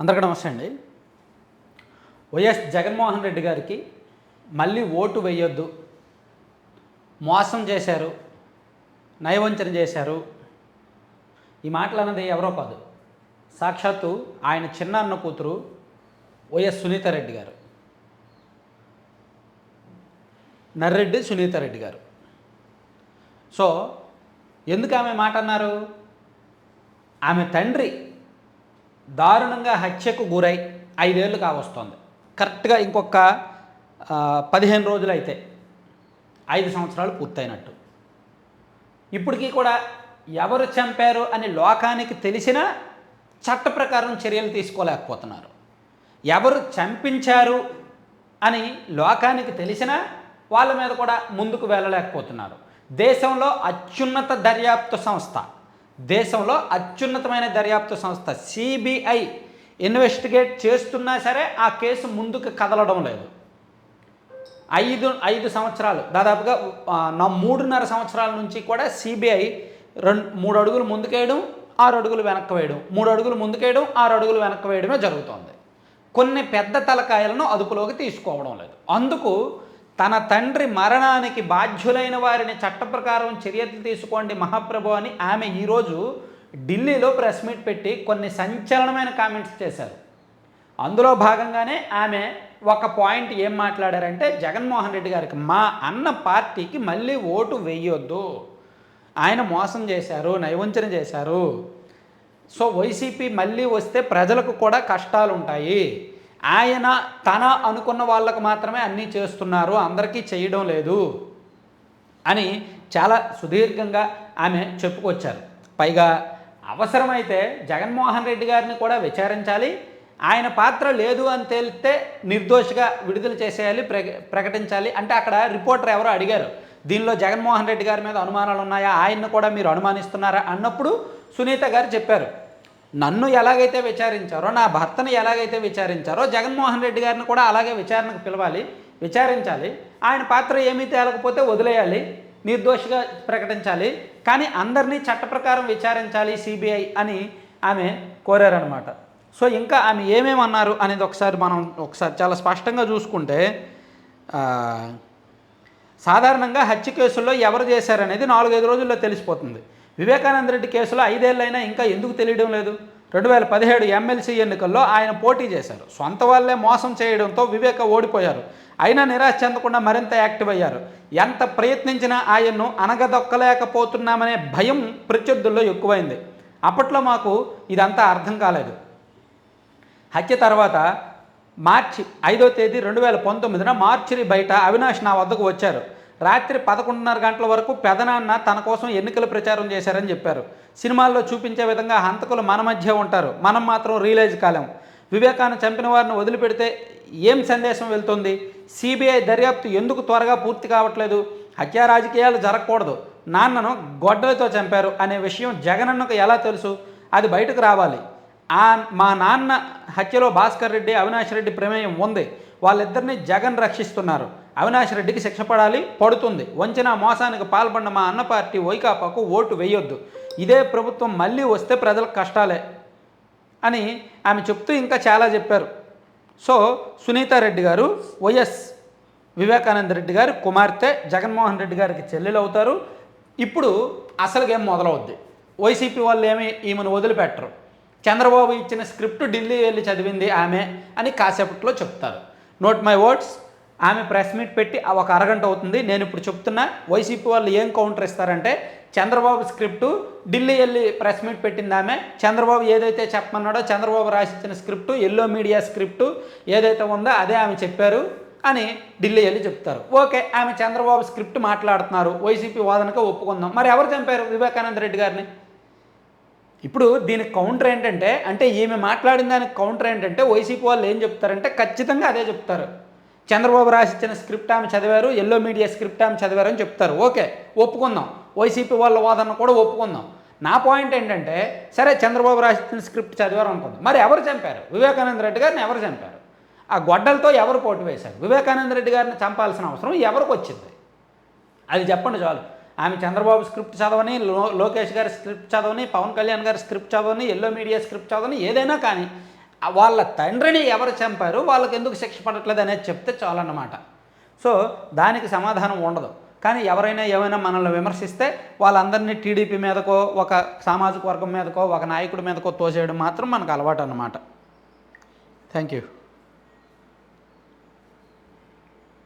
అందరికీ నమస్తే అండి. వైఎస్ జగన్మోహన్ రెడ్డి గారికి మళ్ళీ ఓటు వేయొద్దు. మోసం చేశారు. నయవంచన చేశారు. ఈ మాటలు అన్నది ఎవరో కాదు. సాక్షాత్తు ఆయన చిన్న అన్న కూతురు వైఎస్ సునీతారెడ్డి గారు. నర్రెడ్డి సునీతారెడ్డి గారు. సో ఎందుకు ఆమె మాట అన్నారు? ఆమె తండ్రి దారుణంగా హత్యకు గురై ఐదేళ్ళు కావస్తోంది. కరెక్ట్గా ఇంకొక పదిహేను రోజులు అయితే ఐదు సంవత్సరాలు పూర్తయినట్టు. ఇప్పటికీ కూడా ఎవరు చంపారు అని లోకానికి తెలిసినా చట్ట ప్రకారం చర్యలు తీసుకోలేకపోతున్నారు. ఎవరు చంపించారు అని లోకానికి తెలిసినా వాళ్ళ మీద కూడా ముందుకు వెళ్ళలేకపోతున్నారు. దేశంలో అత్యున్నత దర్యాప్తు సంస్థ దేశంలో అత్యున్నతమైన దర్యాప్తు సంస్థ సిబిఐ ఇన్వెస్టిగేట్ చేస్తున్నా సరే ఆ కేసు ముందుకు కదలడం లేదు. ఐదు ఐదు సంవత్సరాలు దాదాపుగా నా మూడున్నర సంవత్సరాల నుంచి కూడా సిబిఐ రెండు మూడు అడుగులు ముందుకేయడం ఆరు అడుగులు వెనక్కి వేయడం మూడు అడుగులు ముందుకేయడం ఆరు అడుగులు వెనక్కి వేయడమే జరుగుతోంది. కొన్ని పెద్ద తలకాయలను అదుపులోకి తీసుకోవడం లేదు. అందుకు తన తండ్రి మరణానికి బాధ్యులైన వారిని చట్ట ప్రకారం చర్యలు తీసుకోండి మహాప్రభు అని ఆమె ఈరోజు ఢిల్లీలో ప్రెస్ మీట్ పెట్టి కొన్ని సంచలనమైన కామెంట్స్ చేశారు. అందులో భాగంగానే ఆమె ఒక పాయింట్ ఏం మాట్లాడారంటే జగన్మోహన్ రెడ్డి గారికి మా అన్న పార్టీకి మళ్ళీ ఓటు వేయొద్దు. ఆయన మోసం చేశారు నైవంచన చేశారు. సో వైసీపీ మళ్ళీ వస్తే ప్రజలకు కూడా కష్టాలు ఉంటాయి ఆయన తన అనుకున్న వాళ్ళకు మాత్రమే అన్నీ చేస్తున్నారు అందరికీ చేయడం లేదు అని చాలా సుదీర్ఘంగా ఆమె చెప్పుకొచ్చారు. పైగా అవసరమైతే జగన్మోహన్ రెడ్డి గారిని కూడా విచారించాలి ఆయన పాత్ర లేదు అని తేలితే నిర్దోషిగా విడుదల చేసేయాలి ప్ర ప్రకటించాలి అంటే అక్కడ రిపోర్టర్ ఎవరో అడిగారు. దీనిలో జగన్మోహన్ రెడ్డి గారి మీద అనుమానాలు ఉన్నాయా ఆయన్ని కూడా మీరు అనుమానిస్తున్నారా? అన్నప్పుడు సునీత గారు చెప్పారు. నన్ను ఎలాగైతే విచారించారో నా భర్తను ఎలాగైతే విచారించారో జగన్మోహన్ రెడ్డి గారిని కూడా అలాగే విచారణకు పిలవాలి విచారించాలి. ఆయన పాత్ర ఏమీ తేలకపోతే వదిలేయాలి నిర్దోషిగా ప్రకటించాలి. కానీ అందరినీ చట్ట ప్రకారం విచారించాలి సిబిఐ అని ఆమె కోరారనమాట సో ఇంకా ఆమె ఏమేమన్నారు అనేది ఒకసారి మనం ఒకసారి చాలా స్పష్టంగా చూసుకుంటే సాధారణంగా హత్య కేసుల్లో ఎవరు చేశారనేది నాలుగైదు రోజుల్లో తెలిసిపోతుంది. వివేకానంద రెడ్డి కేసులో ఐదేళ్ళైనా ఇంకా ఎందుకు తెలియడం లేదు? రెండు వేల పదిహేడు ఎమ్మెల్సీ ఎన్నికల్లో ఆయన పోటీ చేశారు. సొంత వాళ్ళే మోసం చేయడంతో వివేక ఓడిపోయారు. అయినా నిరాశ చెందకుండా మరింత యాక్టివ్ అయ్యారు. ఎంత ప్రయత్నించినా ఆయన్ను అనగదొక్కలేకపోతున్నామనే భయం ప్రత్యర్థుల్లో ఎక్కువైంది. అప్పట్లో మాకు ఇదంతా అర్థం కాలేదు. హత్య తర్వాత మార్చి ఐదో తేదీ రెండు వేల పంతొమ్మిదిన మార్చిరి బయట అవినాష్ నా వద్దకు వచ్చారు. రాత్రి పదకొండున్నర గంటల వరకు పెదనాన్న తన కోసం ఎన్నికల ప్రచారం చేశారని చెప్పారు. సినిమాల్లో చూపించే విధంగా హంతకులు మన మధ్య ఉంటారు. మనం మాత్రం రియలైజ్ కాలేం. వివేకాన్ని చంపిన వారిని వదిలిపెడితే ఏం సందేశం వెళ్తుంది? సిబిఐ దర్యాప్తు ఎందుకు త్వరగా పూర్తి కావట్లేదు? హత్యా రాజకీయాలు జరగకూడదు. నాన్నను గొడ్డలతో చంపారు అనే విషయం జగనన్నకు ఎలా తెలుసు? అది బయటకు రావాలి. ఆ మా నాన్న హత్యలో భాస్కర్ రెడ్డి అవినాష్ రెడ్డి ప్రమేయం ఉంది. వాళ్ళిద్దరిని జగన్ రక్షిస్తున్నారు. అవినాష్ రెడ్డికి శిక్ష పడాలి పడుతుంది. వంచిన మోసానికి పాల్పడిన మా అన్న పార్టీ వైకాపాకు ఓటు వేయొద్దు. ఇదే ప్రభుత్వం మళ్ళీ వస్తే ప్రజలకు కష్టాలే అని ఆమె చెప్తూ ఇంకా చాలా చెప్పారు. సో సునీతారెడ్డి గారు వైఎస్ వివేకానంద రెడ్డి గారు కుమార్తె జగన్మోహన్ రెడ్డి గారికి చెల్లెలు అవుతారు. ఇప్పుడు అసలు గేమ్ మొదలవుద్ది? వైసీపీ వాళ్ళు ఏమి ఈమెను వదిలిపెట్టరు. చంద్రబాబు ఇచ్చిన స్క్రిప్ట్ ఢిల్లీ వెళ్ళి చదివింది ఆమె అని కాసేపట్లో చెప్తారు. నోట్ మై వర్డ్స్ ఆమె ప్రెస్ మీట్ పెట్టి ఒక అరగంట అవుతుంది. నేను ఇప్పుడు చెప్తున్నా వైసీపీ వాళ్ళు ఏం కౌంటర్ ఇస్తారంటే చంద్రబాబు స్క్రిప్టు ఢిల్లీ వెళ్ళి ప్రెస్ మీట్ పెట్టింది ఆమె. చంద్రబాబు ఏదైతే చెప్పమన్నాడో చంద్రబాబు రాసిచ్చిన స్క్రిప్టు ఎల్లో మీడియా స్క్రిప్టు ఏదైతే ఉందో అదే ఆమె చెప్పారు అని ఢిల్లీ వెళ్ళి చెప్తారు. ఓకే ఆమె చంద్రబాబు స్క్రిప్ట్ మాట్లాడుతున్నారు. వైసీపీ వాదనగా ఒప్పుకుందాం. మరి ఎవరు చంపారు? వివేకానంద రెడ్డి గారిని? ఇప్పుడు దీనికి కౌంటర్ ఏంటంటే అంటే ఈమె మాట్లాడిన దానికి కౌంటర్ ఏంటంటే వైసీపీ వాళ్ళు ఏం చెప్తారంటే ఖచ్చితంగా అదే చెప్తారు. చంద్రబాబు రాసిచ్చిన స్క్రిప్ట్ ఆమె చదివారు ఎల్లో మీడియా స్క్రిప్ట్ ఆమె చదివారు అని చెప్తారు. ఓకే ఒప్పుకుందాం. వైసీపీ వాళ్ళ వాదన కూడా ఒప్పుకుందాం. నా పాయింట్ ఏంటంటే సరే చంద్రబాబు రాసిచ్చిన స్క్రిప్ట్ చదివారు అనుకుందాం. మరి ఎవరు చంపారు? వివేకానంద రెడ్డి గారిని ఎవరు చంపారు? ఆ గొడ్డలతో ఎవరు పోటు వేశారు? వివేకానంద రెడ్డి గారిని చంపాల్సిన అవసరం ఎవరికి వచ్చింది? అది చెప్పండి చాలు. ఆమె చంద్రబాబు స్క్రిప్ట్ చదవని లో లోకేష్ గారి స్క్రిప్ట్ చదవని పవన్ కళ్యాణ్ గారి స్క్రిప్ట్ చదవని ఎల్లో మీడియా స్క్రిప్ట్ చదవని ఏదైనా కానీ వాళ్ళ తండ్రిని ఎవరు చంపారు వాళ్ళకి ఎందుకు శిక్ష పడట్లేదు అనేది చెప్తే చాలన్నమాట. సో దానికి సమాధానం ఉండదు. కానీ ఎవరైనా ఏమైనా మనల్ని విమర్శిస్తే వాళ్ళందరినీ టీడీపీ మీదకో ఒక సామాజిక వర్గం మీదకో ఒక నాయకుడి మీదకో తోసేయడం మాత్రం మనకు అలవాటు అన్నమాట థ్యాంక్ యూ